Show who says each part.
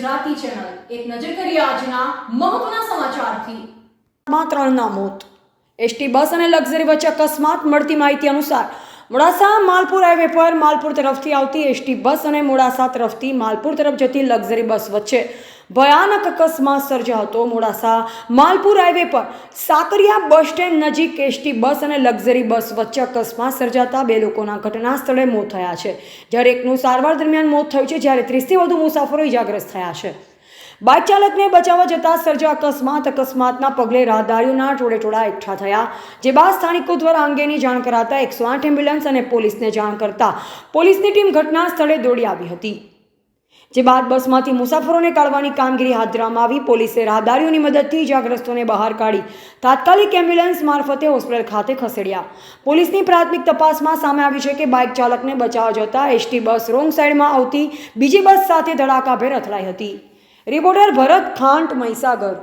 Speaker 1: Gujarati channel. એક નજર કરીએ આજના મહત્વના સમાચારથી.
Speaker 2: માં ત્રણના મોત. એસટી બસ અને લક્ઝરી વચ્ચે અકસ્માત, મળતી માહિતી અનુસાર મોડાસા માલપુર હાઈવે પર માલપુર તરફથી આવતી એસટી બસ અને મોડાસા તરફથી માલપુર તરફ જતી લક્ઝરી બસ વચ્ચે ભયાનક અકસ્માત સર્જાયો હતો. મોડાસા માલપુર હાઈવે પર સાકરિયા બસ સ્ટેન્ડ નજીક એસટી બસ અને લક્ઝરી બસ વચ્ચે અકસ્માત સર્જાતા બે લોકોના ઘટના સ્થળે મોત થયા છે. જ્યારે એકનું સારવાર દરમિયાન મોત થયું છે, જ્યારે ત્રીસથી વધુ મુસાફરો ઇજાગ્રસ્ત થયા છે. બાઇક ચાલકને બચાવવા જતા સર્જા અકસ્માત, અકસ્માતના પગલે રાહદારીઓના ટોળેટોળા એકઠા થયા, જે બાદ સ્થાનિકો દ્વારા અંગેની જાણ કરાતા એકસો આઠ એમ્બ્યુલન્સ અને પોલીસને જાણ કરતા પોલીસની ટીમ ઘટના સ્થળે દોડી આવી હતી. જે બાદ બસમાંથી મુસાફરોને કાઢવાની કામગીરી હાથ ધરવામાં આવી, પોલીસે રાહદારીઓની મદદથી ઇજાગ્રસ્તોને બહાર કાઢી તાત્કાલિક એમ્બ્યુલન્સ મારફતે હોસ્પિટલ ખાતે ખસેડ્યા. પોલીસની પ્રાથમિક તપાસમાં સામે આવ્યું છે કે બાઇક ચાલકને બચાવવા જતા એસટી બસ રોંગ સાઈડમાં આવતી બીજી બસ સાથે ધડાકાભેર અથડાઈ હતી. રિપોર્ટર ભરત ખાંટ મહીસાગર